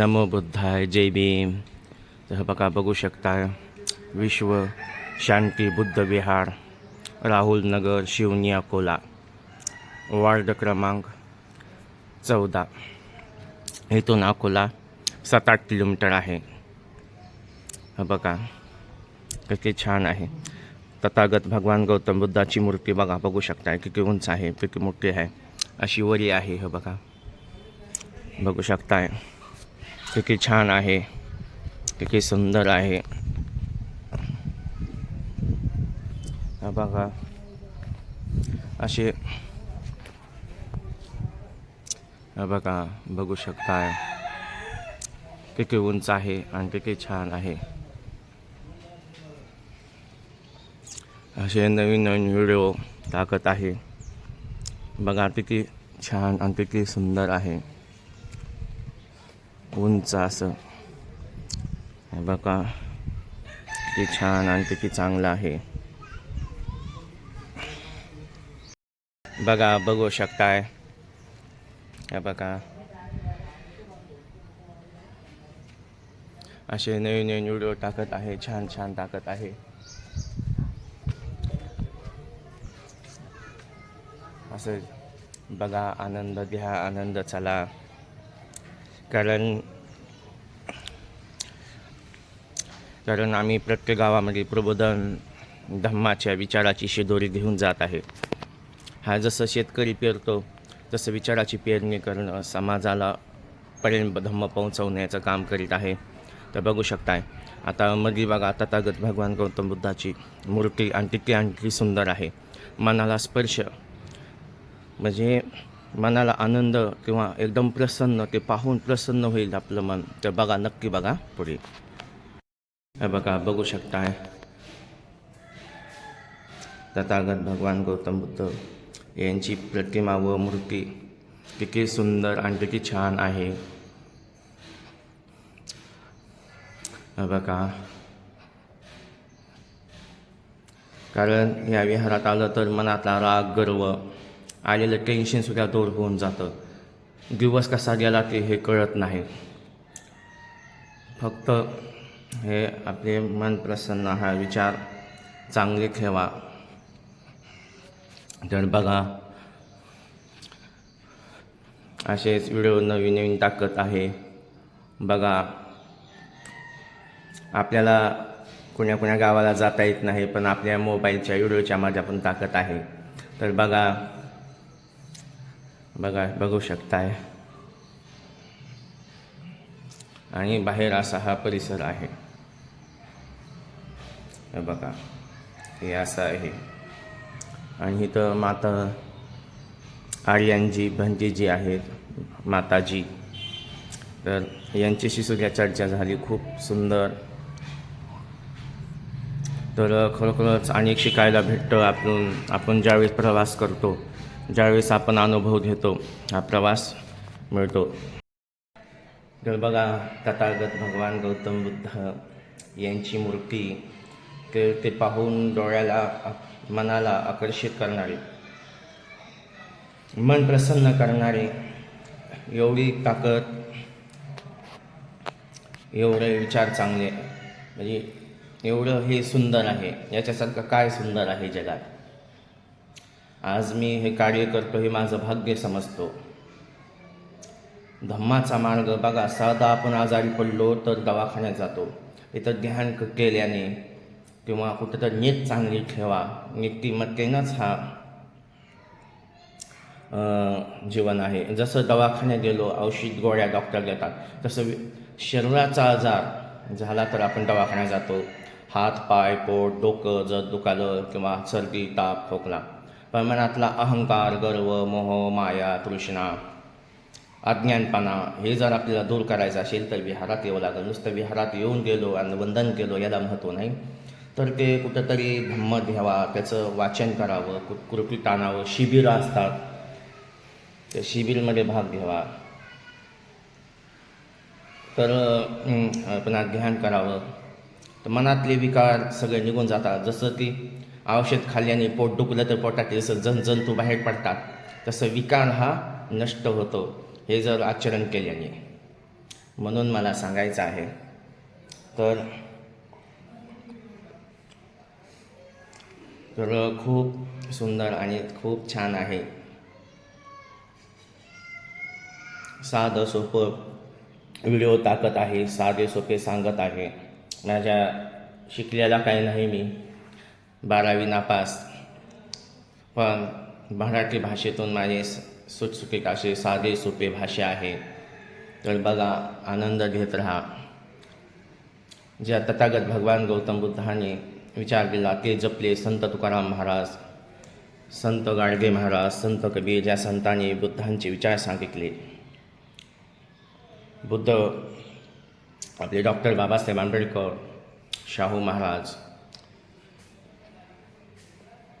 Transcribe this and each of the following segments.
नमो बुद्धाय जय भीम। तर बघा बघू शकता विश्व शांती बुद्ध विहार राहुल नगर शिवनी अकोला वार्ड क्रमांक चौदा। इथून अकोला सात आठ किलोमीटर आहे। बघा किती छान आहे. तथागत भगवान गौतम बुद्धाची मूर्ती बघा बघू शकता किती उंच आहे किती मोठी आहे अशी वरी आहे हे बघा. बघू शकताय. किती छान आहे. किती सुंदर आहे. बघा. असे बघा बघू शकताय. किती उंच आहे आणि किती छान आहे. असे नवीन नवीन व्हिडिओ टाकत आहे. बघा किती छान आणि किती सुंदर आहे. उंच असं. हे बघा किती छान आणि किती चांगलं आहे. बघा बघू शकताय. हे बघा. असे नवीन नवीन व्हिडिओ टाकत आहे छान छान टाकत आहे. असं बघा आनंद घ्या आनंद चला. कारण कारण आम्ही प्रत्येक गावामध्ये प्रबोधन धम्माच्या विचाराची शिदोरी घेऊन जात आहे. हा जसं शेतकरी पेरतो तसं विचाराची पेरणी करणं समाजाला पर्यंत धम्म पोहोचवण्याचं काम करीत आहे. तर बघू शकताय आता मधली बघा तथागत भगवान गौतम बुद्धाची मूर्ती आणखी आणखी सुंदर आहे. मनाला स्पर्श म्हणजे मनाला आनंद किंवा एकदम प्रसन्न ते पाहून प्रसन्न होईल आपलं मन. तर बघा नक्की बघा पुढे. हे बघा बघू शकताय. तथागत भगवान गौतम बुद्ध यांची प्रतिमा व मूर्ती किती सुंदर आणि किती छान आहे. बघा. कारण या विहारात आलं तर मनातला राग गर्व आलेलं टेन्शनसुद्धा दूर होऊन जातं. दिवस कसा गेला ते हे कळत नाही. फक्त हे आपले मन प्रसन्न हा विचार चांगले ठेवा. तर बघा असेच व्हिडिओ नवीन नवीन टाकत आहे. बघा आपल्याला कुण्या कुण्या गावाला जाता येत नाही पण आपल्या मोबाईलच्या व्हिडिओच्या पण टाकत आहे. तर बघा बघा बघू शकताय. आणि बाहेर असा हा परिसर आहे. बघा हे असं आहे. आणि इथं माता आर्यांजी भंजीजी आहेत माताजी. तर यांच्याशी सुद्धा चर्चा झाली खूप सुंदर. तर खरोखरच अनेक शिकायला भेटतं आपण आपण ज्यावेळेस प्रवास करतो ज्यावेळेस आपण अनुभव घेतो हा प्रवास मिळतो. तर बघा तथागत भगवान गौतम बुद्ध यांची मूर्ती ते ते पाहून डोळ्याला मनाला आकर्षित करणारे मन प्रसन्न करणारे एवढी ताकद एवढे विचार चांगले म्हणजे एवढं हे सुंदर आहे याच्यासारखं काय सुंदर आहे जगात? आज मी हे कार्य करतो हे माझं भाग्य समजतो. धम्माचा मार्ग बघा साधा आपण आजारी पडलो तर दवाखान्यात जातो. इथं ध्यान केल्याने किंवा कुठंतरी नीट चांगली ठेवा. नीतिमत्तेनंच हा जीवन आहे. जसं दवाखान्यात गेलो औषध गोळ्या डॉक्टर देतात तसं शरीराचा आजार झाला तर आपण दवाखान्यात जातो. हात पाय पोट डोकं जर दुखालं किंवा सर्दी ताप खोकला. पण मनातला अहंकार गर्व मोह माया तृष्णा अज्ञानपणा हे जर आपल्याला दूर करायचं असेल तर विहारात येवं लागेल. नुसतं विहारात येऊन गेलो आणि वंदन केलो याला महत्त्व नाही. तर ते कुठंतरी धम्म घ्यावा त्याचं वाचन करावं कु कृतीत आणावं शिबिरं असतात. त्या शिबिरमध्ये भाग घ्यावा. तर पुन्हा ध्यान करावं. तर मनातले विकार सगळे निघून जातात. जसं की औषध खाल्ल्याने पोट दुखलं तर पोटात जसं जंतू बाहेर पडतात. तसं विकार हा नष्ट होतो. हे जर आचरण केल्याने. म्हणून मला सांगायचं आहे तर तर खूप सुंदर आणि खूप छान आहे. साधं सोपं व्हिडिओ टाकत आहे साधे सोपे सांगत आहे. माझ्या शिकलेला काही नाही मी. बारावी नापास. पण मराठी भाषेतून माझे स- सुटसुटीत असे साधे सोपे भाषा आहे. तर बघा आनंद घेत राहा. ज्या तथागत भगवान गौतम बुद्धाने विचार केला ते जपले संत तुकाराम महाराज संत गाडगे महाराज संत कबीर ज्या संतांनी बुद्धांचे विचार सांगितले. बुद्ध आपले डॉक्टर बाबासाहेब आंबेडकर शाहू महाराज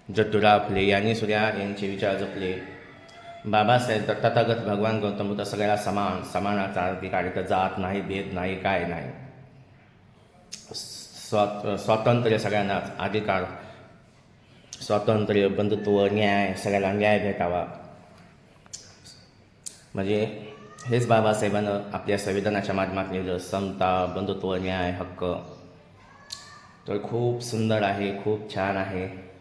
ज्योतिराव फुले यांनी सुद्धा यांचे विचार जपले. बाबासाहेब तर तथागत भगवान गौतम बुद्ध सगळ्याला समान समानाचा अधिकार इथं जात नाही भेद नाही काय नाही. स्वात स्वातंत्र्य सगळ्यांनाच अधिकार. स्वातंत्र्य बंधुत्व न्याय सगळ्याला न्याय भेटावा. म्हणजे हेच बाबासाहेबांनं आपल्या संविधानाच्या माध्यमात लिहिलं समता बंधुत्व न्याय हक्क. तर खूप सुंदर आहे खूप छान आहे.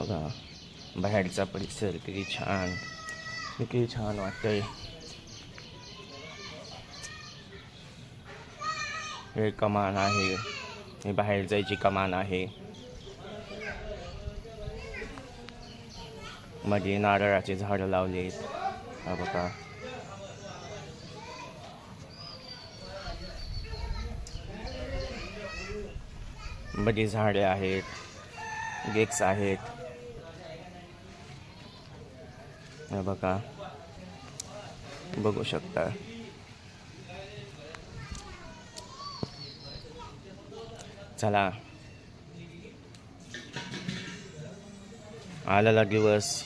बघा. बाहेरचा परिसर किती छान. किती छान वाटतंय. हे कमान आहे. हे बाहेर जायची कमान आहे. मध्ये नारळाचे झाडं लावलेत. हा बघा. मध्ये झाडे आहेत. गेक्स आहेत. हे बघा. बघू शकता. चला. आलेला दिवस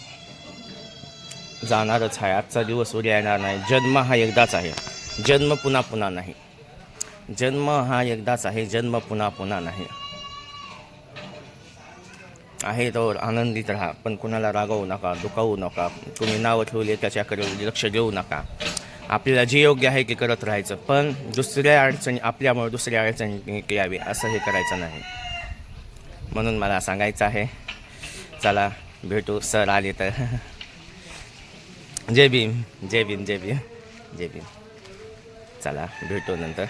जाणारच आहे. आजचा दिवस उद्या येणार नाही. जन्म हा एकदाच आहे. जन्म पुन्हा पुन्हा नाही. जन्म हा एकदाच आहे. जन्म पुन्हा पुन्हा नाही. आहे तर आनंदित राहा. पण कुणाला रागवू नका दुखावू नका. तुम्ही नावं ठेवले त्याच्याकडे लक्ष देऊ नका. आपल्याला जे योग्य आहे ते करत राहायचं. पण दुसऱ्या अडचणी आपल्यामुळे दुसऱ्या अडचणी यावी असं हे करायचं नाही. म्हणून मला सांगायचं आहे चला भेटू. सर आले तर. जय भीम जय भीम जय भीम जय भीम. चला भेटू नंतर.